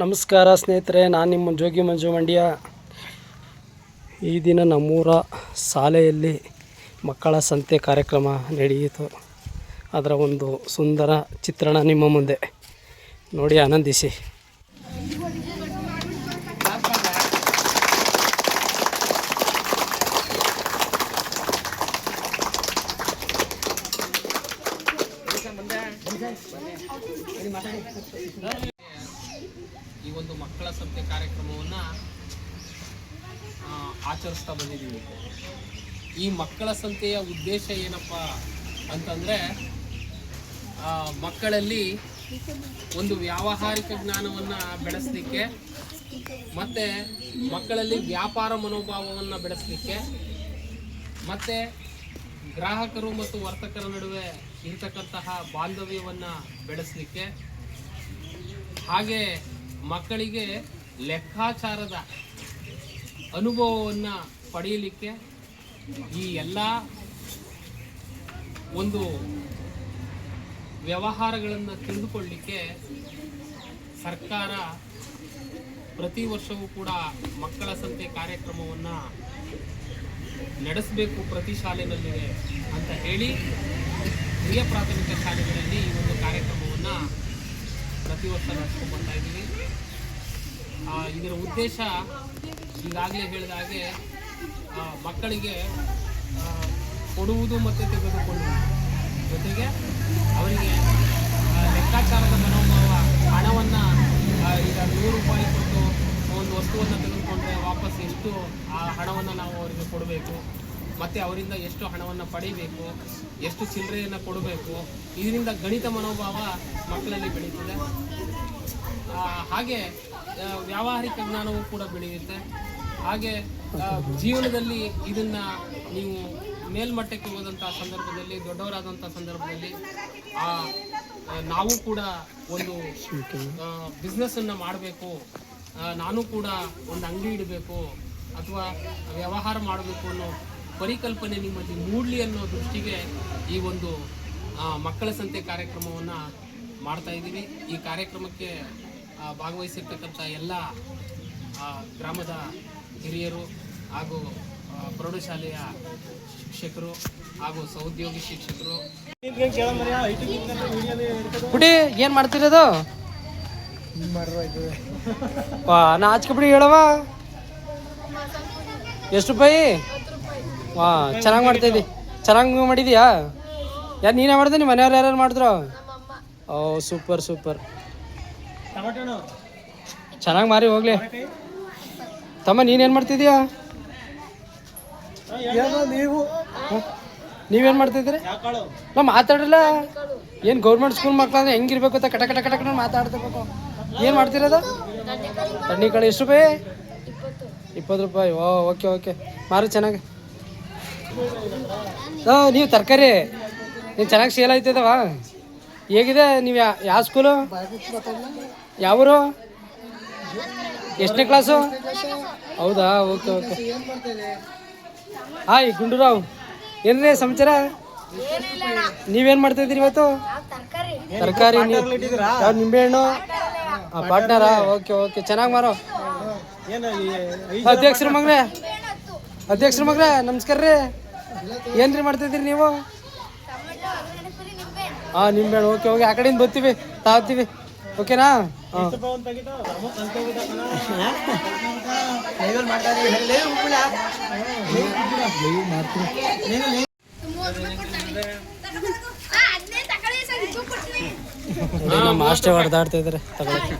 ನಮಸ್ಕಾರ ಸ್ನೇಹಿತರೆ, ನಾನು ನಿಮ್ಮ ಜೋಗಿ ಮಂಜು ಮಂಡ್ಯ. ಈ ದಿನ ನಮ್ಮೂರ ಶಾಲೆಯಲ್ಲಿ ಮಕ್ಕಳ ಸಂತೆ ಕಾರ್ಯಕ್ರಮ ನಡೆಯಿತು. ಅದರ ಒಂದು ಸುಂದರ ಚಿತ್ರಣ ನಿಮ್ಮ ಮುಂದೆ. ನೋಡಿ, ಆನಂದಿಸಿ. ಈ ಒಂದು ಮಕ್ಕಳ ಸಂತೆ ಕಾರ್ಯಕ್ರಮವನ್ನು ಆಚರಿಸ್ತಾ ಬಂದಿದ್ದೀವಿ. ಈ ಮಕ್ಕಳ ಸಂತೆಯ ಉದ್ದೇಶ ಏನಪ್ಪ ಅಂತಂದರೆ ಮಕ್ಕಳಲ್ಲಿ ಒಂದು ವ್ಯಾವಹಾರಿಕ ಜ್ಞಾನವನ್ನು ಬೆಳೆಸಲಿಕ್ಕೆ ಮತ್ತು ಮಕ್ಕಳಲ್ಲಿ ವ್ಯಾಪಾರ ಮನೋಭಾವವನ್ನು ಬೆಳೆಸಲಿಕ್ಕೆ ಮತ್ತು ಗ್ರಾಹಕರು ಮತ್ತು ವರ್ತಕರ ನಡುವೆ ಇರ್ತಕ್ಕಂತಹ ಬಾಂಧವ್ಯವನ್ನು ಬೆಳೆಸಲಿಕ್ಕೆ ಹಾಗೆ ಮಕ್ಕಳಿಗೆ ಲೆಕ್ಕಾಚಾರದ ಅನುಭವವನ್ನು ಪಡೆಯಲಿಕ್ಕೆ ಈ ಎಲ್ಲ ಒಂದು ವ್ಯವಹಾರಗಳನ್ನು ತಿಳಿದುಕೊಳ್ಳಲಿಕ್ಕೆ ಸರ್ಕಾರ ಪ್ರತಿ ವರ್ಷವೂ ಕೂಡ ಮಕ್ಕಳ ಸಂತೆ ಕಾರ್ಯಕ್ರಮವನ್ನು ನಡೆಸಬೇಕು ಪ್ರತಿ ಶಾಲೆಯಲ್ಲಿ ಅಂತ ಹೇಳಿ ಹಿರಿಯ ಪ್ರಾಥಮಿಕ ಶಾಲೆಗಳಲ್ಲಿ ಈ ಒಂದು ಕಾರ್ಯಕ್ರಮವನ್ನು ಪ್ರತಿ ವರ್ಷ ನಡೆಸ್ಕೊಂಡು ಬರ್ತಾ ಇದ್ದೀವಿ. ಇದರ ಉದ್ದೇಶ ಈಗಾಗಲೇ ಹೇಳಿದ ಹಾಗೆ ಮಕ್ಕಳಿಗೆ ಕೊಡುವುದು ಮತ್ತು ತೆಗೆದುಕೊಳ್ಳುವುದು. ಜೊತೆಗೆ ಅವರಿಗೆ ಲೆಕ್ಕಾಚಾರದ ಮನೋಭಾವ, ಹಣವನ್ನು ಈಗ ನೂರು ರೂಪಾಯಿ ಕೊಟ್ಟು ಒಂದು ವಸ್ತುವನ್ನು ತೆಗೆದುಕೊಂಡ್ರೆ ವಾಪಸ್ ಎಷ್ಟು, ಆ, ಹಣವನ್ನು ನಾವು ಅವರಿಗೆ ಕೊಡಬೇಕು, ಮತ್ತು ಅವರಿಂದ ಎಷ್ಟು ಹಣವನ್ನು ಪಡಿಬೇಕು, ಎಷ್ಟು ಚಿಲ್ಲರೆಯನ್ನು ಕೊಡಬೇಕು, ಇದರಿಂದ ಗಣಿತ ಮನೋಭಾವ ಮಕ್ಕಳಲ್ಲಿ ಬೆಳೀತದೆ. ಹಾಗೆ ವ್ಯಾವಹಾರಿಕ ಜ್ಞಾನವೂ ಕೂಡ ಬೆಳೆಯುತ್ತೆ. ಹಾಗೆ ಜೀವನದಲ್ಲಿ ಇದನ್ನ ನೀವು ಮೇಲ್ಮಟ್ಟಕ್ಕೆ ಹೋದಂಥ ಸಂದರ್ಭದಲ್ಲಿ ದೊಡ್ಡವರಾದಂಥ ಸಂದರ್ಭದಲ್ಲಿ, ಆ ನಾವು ಕೂಡ ಒಂದು ಬಿಸ್ನೆಸ್ಸನ್ನು ಮಾಡಬೇಕು. ನಾನು ಕೂಡ ಒಂದು ಅಂಗಡಿ ಇಡಬೇಕು ಅಥವಾ ವ್ಯವಹಾರ ಮಾಡಬೇಕು ಅನ್ನೋ ಪರಿಕಲ್ಪನೆ ನಿಮ್ಮಲ್ಲಿ ಮೂಡಲಿ ಅನ್ನೋ ದೃಷ್ಟಿಗೆ ಈ ಒಂದು ಮಕ್ಕಳ ಸಂತೆ ಕಾರ್ಯಕ್ರಮವನ್ನು ಮಾಡ್ತಾ ಇದ್ದೀವಿ. ಈ ಕಾರ್ಯಕ್ರಮಕ್ಕೆ ಭಾಗವಹಿಸಿರ್ತಕ್ಕಂಥ ಎಲ್ಲ ಗ್ರಾಮದ ಹಿರಿಯರು ಹಾಗೂ ಪ್ರೌಢಶಾಲೆಯ ಶಿಕ್ಷಕರು ಹಾಗೂ ಸಹೋದ್ಯೋಗಿ ಶಿಕ್ಷಕರು. ಬಿಡಿ, ಏನು ಮಾಡ್ತಿರೋದು ನಾ ಬಿಡಿ ಹೇಳವ ಎಷ್ಟು ರೂಪಾಯಿ? ವಾ, ಚೆನ್ನಾಗಿ ಮಾಡ್ತಾ ಇದ್ದಿ. ಚೆನ್ನಾಗಿ ಮಾಡಿದೀಯಾ? ಯಾರು, ನೀನೇ ಮಾಡಿದೆ ನಿಮ್ಮ ಮನೆಯವ್ರು ಯಾರ್ಯಾರು ಮಾಡಿದ್ರು? ಓ, ಸೂಪರ್ ಸೂಪರ್. ಚೆನ್ನಾಗಿ ಮಾರಿ ಹೋಗ್ಲಿ. ತಮ್ಮ ನೀನೇನು ಮಾಡ್ತಿದ್ಯಾ? ನೀವು. ನೀವೇನು ಮಾಡ್ತಿದ್ರಿ ನಾ ಮಾತಾಡಲ್ಲ ಏನು ಗೌರ್ಮೆಂಟ್ ಸ್ಕೂಲ್ ಮಕ್ಕಳಂದ್ರೆ ಹೆಂಗಿರ್ಬೇಕು ಅಂತ ಕಟ ಕಟ ಕಟ ಕಟ ಮಾತಾಡ್ತಿರ್ಬೇಕು. ಏನು ಮಾಡ್ತಿರೋದು? ತಣ್ಣಿ ಕಡೆ ಎಷ್ಟು ರೂಪಾಯಿ? ಇಪ್ಪತ್ತು ರೂಪಾಯಿ. ಓ ಓಕೆ ಓಕೆ. ಮಾರು ಚೆನ್ನಾಗಿ. ಹಾಂ ನೀವು ತರಕಾರಿ. ನೀವು ಚೆನ್ನಾಗಿ ಸೇಲ್ ಆಯ್ತದವಾ? ಹೇಗಿದೆ? ನೀವು ಯಾ ಯಾವ ಸ್ಕೂಲು ಯಾವರು? ಎಷ್ಟನೇ ಕ್ಲಾಸು? ಹೌದಾ? Okay okay. ಹಾಯ್, ಗುಂಡೂರಾವ್. ಏನ್ರಿ ಸಮಾಚಾರ? ನೀವೇನು ಮಾಡ್ತಾ ಇದ್ದೀರಿ ಇವತ್ತು? ತರಕಾರಿ ಯಾವ ನಿಂಬೆಹಣ್ಣು ಹಾಂ ಪಾರ್ಟ್ನರಾ ಓಕೆ ಓಕೆ. ಚೆನ್ನಾಗಿ ಮಾರೋ ಅಧ್ಯಕ್ಷರ ಮಗ್ರೆ ಅಧ್ಯಕ್ಷರ ಮಗ್ರೆ ನಮಸ್ಕಾರ ರೀ. ಏನ್ರಿ ಮಾಡ್ತಾ ಇದ್ದೀರಿ ನೀವು? ಹಾಂ ನಿಂಬೆಹಣ್ಣು ಓಕೆ ಓಕೆ. ಆ ಕಡೆಯಿಂದ ಬರ್ತೀವಿ ತಾಗ್ತೀವಿ ಓಕೆನಾ ಅಷ್ಟೇ ಹೊಡೆದಾಡ್ತಾ ಇದ್ದಾರೆ. ತಗೊಳಕ್ಕೆ